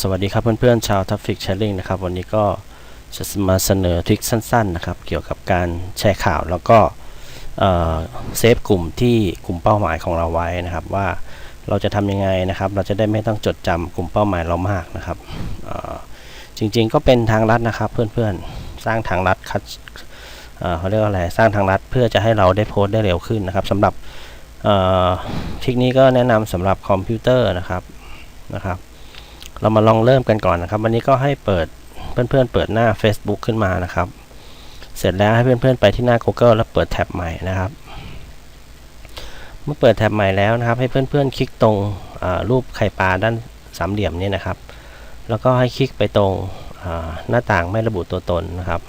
สวัสดีครับเพื่อนๆชาวทัฟฟิกแชร์ลิงนะครับวันนี้ก็จะมาเสนอทริคสั้นๆนะครับเกี่ยวกับการแชร์ข่าวแล้วก็เซฟกลุ่มที่กลุ่มเป้าหมายของเราไว้นะครับ ว่าเราจะทำยังไงนะครับ เราจะได้ไม่ต้องจดจำกลุ่มเป้าหมายเรามากนะครับจริงๆก็เป็นทางลัดนะครับเพื่อนๆสร้างทางลัดคัดเขาเรียกว่าอะไรสร้างทางลัดเพื่อจะให้เราได้โพสต์ได้เร็วขึ้นนะครับสำหรับทริคนี้ก็แนะนำสำหรับคอมพิวเตอร์นะครับนะครับ เรามาลองเริ่มกันก่อนนะครับ วันนี้ก็ให้เปิดเพื่อนๆเปิดหน้า Facebook ขึ้นมานะครับ เสร็จแล้วให้เพื่อนๆไปที่หน้า Google แล้วเปิดแท็บใหม่นะครับ เมื่อเปิดแท็บใหม่แล้วนะครับ ให้เพื่อนๆคลิกตรงรูปไข่ปลาด้านสามเหลี่ยมนี้นะครับ แล้วก็ให้คลิกไปตรงหน้าต่างไม่ระบุตัวตนนะครับ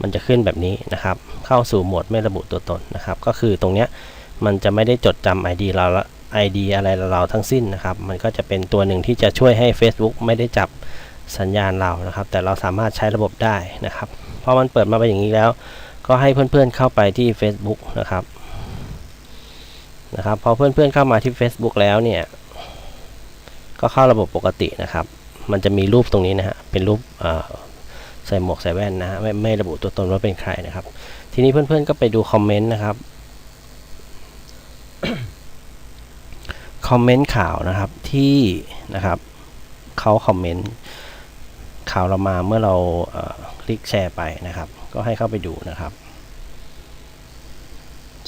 มันจะขึ้นแบบนี้นะครับ เข้าสู่โหมดไม่ระบุตัวตนนะครับ ก็คือตรงเนี้ยมันจะไม่ได้จดจำ ID เราละ ID อะไรเราทั้งสิ้นนะครับ มันก็จะเป็นตัวหนึ่งที่จะช่วยให้ Facebook ไม่ได้จับสัญญาณเรานะครับ แต่เราสามารถใช้ระบบได้นะครับพอมันเปิดมาเป็นอย่างนี้แล้ว ก็ให้เพื่อนๆเข้าไปที่ Facebook นะครับนะครับพอเพื่อนๆเข้ามาที่ Facebook แล้วเนี่ย ก็เข้าระบบปกตินะครับ มันจะมีรูปตรงนี้นะฮะเป็นรูปใส่หมวกใส่แว่นนะฮะไม่ไม่ระบุตัวตนว่าเป็นใครนะครับ ทีนี้เพื่อนๆก็ไปดูคอมเมนต์นะครับ คอมเมนต์ข่าวนะครับที่นะครับเขาคอมเมนต์ข่าวเรามาเมื่อเราเคลิกแชร์ไปนะครับ ก็ให้เข้าไปดูนะครับ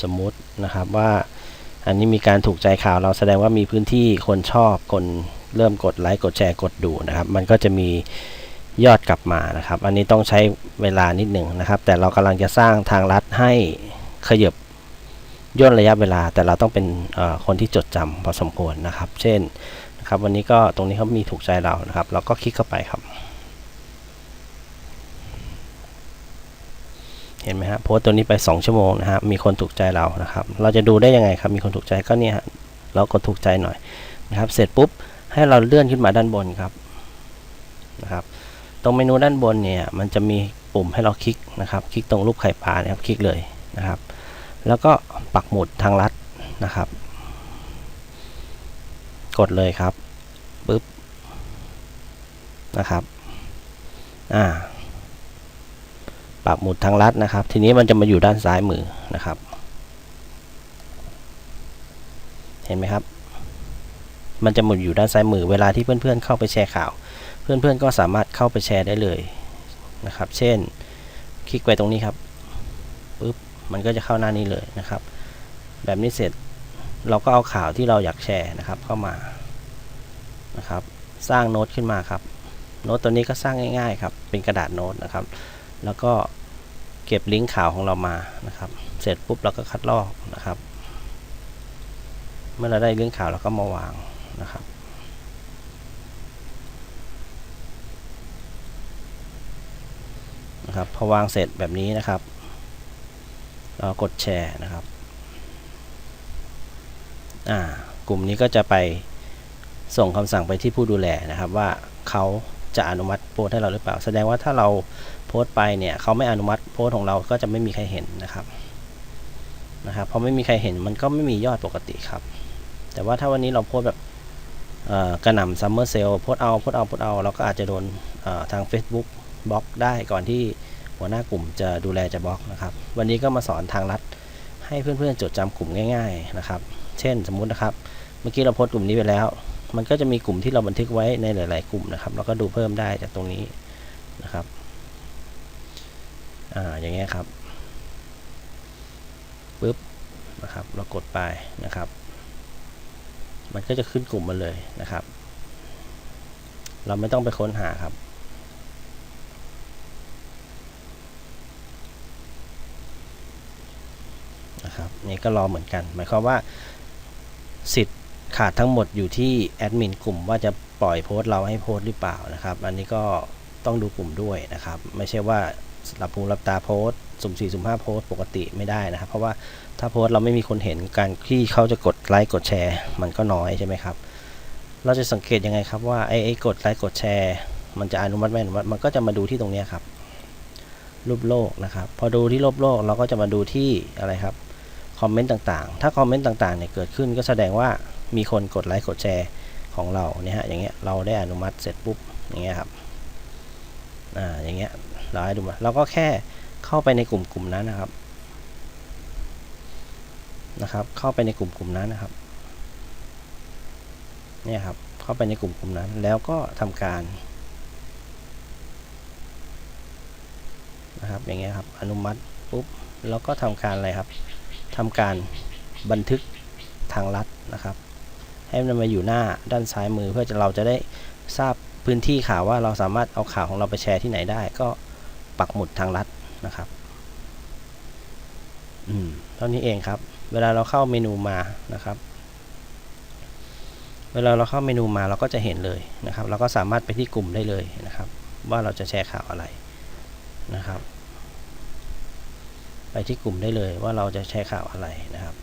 สมมุตินะครับว่าอันนี้มีการถูกใจข่าวเราแสดงว่ามีพื้นที่คนชอบคนเริ่มกดไลค์กดแชร์กดดูนะครับ มันก็จะมียอดกลับมานะครับ อันนี้ต้องใช้เวลานิดหนึ่งนะครับ แต่เรากำลังจะสร้างทางลัดให้ขยับ ย่นระยะเวลาแต่เราต้องเป็นคนที่จดจำพอสมควรนะครับ เช่นนะครับวันนี้ก็ตรงนี้เขามีถูกใจเรานะครับ เราก็คลิกเข้าไปครับ เห็นไหมฮะโพสต์ตัวนี้ไป 2 ชั่วโมงนะฮะมีคนถูกใจเรานะครับ เราจะดูได้ยังไงครับมีคนถูกใจก็เนี่ยเรากดถูกใจหน่อยนะครับ เสร็จปุ๊บให้เราเลื่อนขึ้นมาด้านบนครับนะครับตรงเมนูด้านบนเนี่ยมันจะมีปุ่มให้เราคลิกนะครับ คลิกตรงรูปไข่ปลานะครับคลิกเลยนะครับ แล้วก็ปักหมุดทางลัดนะครับ กดเลยครับปึ๊บนะครับอ่าปักหมุดทางลัดนะครับ ทีนี้มันจะมาอยู่ด้านซ้ายมือนะครับ เห็นไหมครับ มันจะหมุนอยู่ด้านซ้ายมือ เวลาที่เพื่อนๆเข้าไปแชร์ข่าว เพื่อนๆก็สามารถเข้าไปแชร์ได้เลยนะครับ เช่น คลิกไปตรงนี้ครับปึ๊บ มันก็จะเข้าหน้านี้เลยนะครับ แบบนี้เสร็จเราก็เอาข่าวที่เราอยากแชร์นะครับเข้ามานะครับ สร้างโน้ตขึ้นมาครับ โน้ตตัวนี้ก็สร้างง่ายๆครับ เป็นกระดาษโน้ตนะครับ แล้วก็เก็บลิงก์ข่าวของเรามานะครับ เสร็จปุ๊บเราก็คัดลอกนะครับ เมื่อเราได้ลิงก์ข่าวเราก็มาวางนะครับนะครับพอวางเสร็จแบบนี้นะครับ เรากดแชร์นะครับอ่ากลุ่มนี้ก็จะไปส่งคำสั่งไปที่ผู้ดูแลนะครับ ว่าเขาจะอนุมัติโพสให้เราหรือเปล่า แสดงว่าถ้าเราโพสต์ไปเนี่ยเขาไม่อนุมัติโพสต์ของเราก็จะไม่มีใครเห็นนะครับนะครับพอไม่มีใครเห็นมันก็ไม่มียอดปกติครับ แต่ว่าถ้าวันนี้เราโพสแบบกระหน่ำซัมเมอร์เซลโพสเอาโพสเอาโพสเอาเราก็อาจจะโดนทาง Facebook บล็อกได้ก่อนที่ หัวหน้ากลุ่มจะดูแลจะบล็อกนะครับ วันนี้ก็มาสอนทางลัดให้เพื่อนๆจดจำกลุ่มง่าย ๆนะครับ เช่นสมมุตินะครับ เมื่อกี้เราโพสต์กลุ่มนี้ไปแล้ว มันก็จะมีกลุ่มที่เราบันทึกไว้ในหลาย ๆ กลุ่มนะครับแล้วก็ดูเพิ่มได้จากตรงนี้นะครับอ่าอย่างเงี้ยครับปึ๊บนะครับเรากดไปนะครับ มันก็จะขึ้นกลุ่มมาเลยนะครับ เราไม่ต้องไปค้นหาครับ นะครับนี่ก็รอเหมือนกัน หมายความว่า สิทธิ์ขาดทั้งหมดอยู่ที่แอดมินกลุ่มว่าจะปล่อยโพสต์เราให้โพสต์หรือเปล่านะครับอันนี้ก็ต้องดูกลุ่มด้วยนะครับ ไม่ใช่ว่าหลับหูหลับตาโพสต์สุ่มสี่สุ่มห้าโพสต์ปกติไม่ได้นะครับ เพราะว่าถ้าโพสต์เราไม่มีคนเห็นการที่เขาจะกดไลค์กดแชร์ มันก็น้อยใช่ไหมครับเราจะสังเกตยังไงครับว่าไอ้ไอ้กดไลค์กดแชร์ มันจะอนุมัติไม่อนุมัติมันก็จะมาดูที่ตรงนี้ครับรูปโลกนะครับ พอดูที่รูปโลกเราก็จะมาดูที่อะไรครับ คอมเมนต์ต่างๆ ถ้าคอมเมนต์ต่างๆเนี่ยเกิดขึ้นก็แสดงว่ามีคนกดไลค์กดแชร์ของเราเนี่ยฮะอย่างเงี้ยเราได้อนุมัติเสร็จปุ๊บอย่างเงี้ยครับอ่าอย่างเงี้ยเราให้ดูมาเราก็แค่เข้าไปในกลุ่มกลุ่มนั้นนะครับนะครับ เข้าไปในกลุ่มกลุ่มนั้นนะครับเนี่ยครับเข้าไปในกลุ่มกลุ่มนั้น แล้วก็ทำการนะครับอย่างเงี้ยครับอนุมัติปุ๊บแล้วก็ทำการอะไรครับ ทำการบันทึกทางลัดนะครับ ให้มันมาอยู่หน้าด้านซ้ายมือเพื่อจะเราจะได้ทราบพื้นที่ข่าวว่าเราสามารถเอาข่าวของเราไปแชร์ที่ไหนได้ ก็ปักหมุดทางลัดนะครับอืมเท่านี้เองครับ เวลาเราเข้าเมนูมานะครับ เวลาเราเข้าเมนูมาเราก็จะเห็นเลยนะครับ เราก็สามารถไปที่กลุ่มได้เลยนะครับ ว่าเราจะแชร์ข่าวอะไรนะครับ ไปที่กลุ่มได้เลยว่าเราจะแชร์ข่าวอะไรนะครับ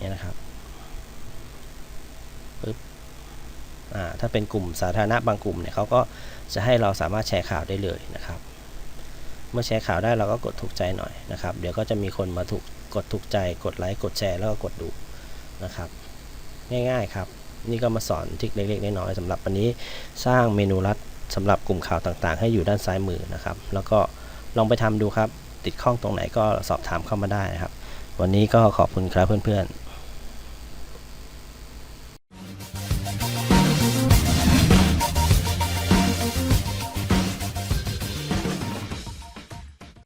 นี่นะครับปึ๊บถ้าเป็นกลุ่มสาธารณะบางกลุ่มเนี่ยเขาก็จะให้เราสามารถแชร์ข่าวได้เลยนะครับ เมื่อแชร์ข่าวได้เราก็กดถูกใจหน่อยนะครับ เดี๋ยวก็จะมีคนมาถูกกดถูกใจ กดไลค์ กดแชร์ แล้วก็กดดูนะครับ ง่ายๆครับ นี่ก็มาสอนทริคเล็กๆน้อยๆสำหรับวันนี้สร้างเมนูลัด สำหรับกลุ่มข่าวต่างๆ ให้อยู่ด้านซ้ายมือนะครับ แล้วก็ลองไปทำดูครับ ติดข้องตรงไหนก็สอบถามเข้ามาได้นะครับ วันนี้ก็ขอบคุณครับเพื่อนๆ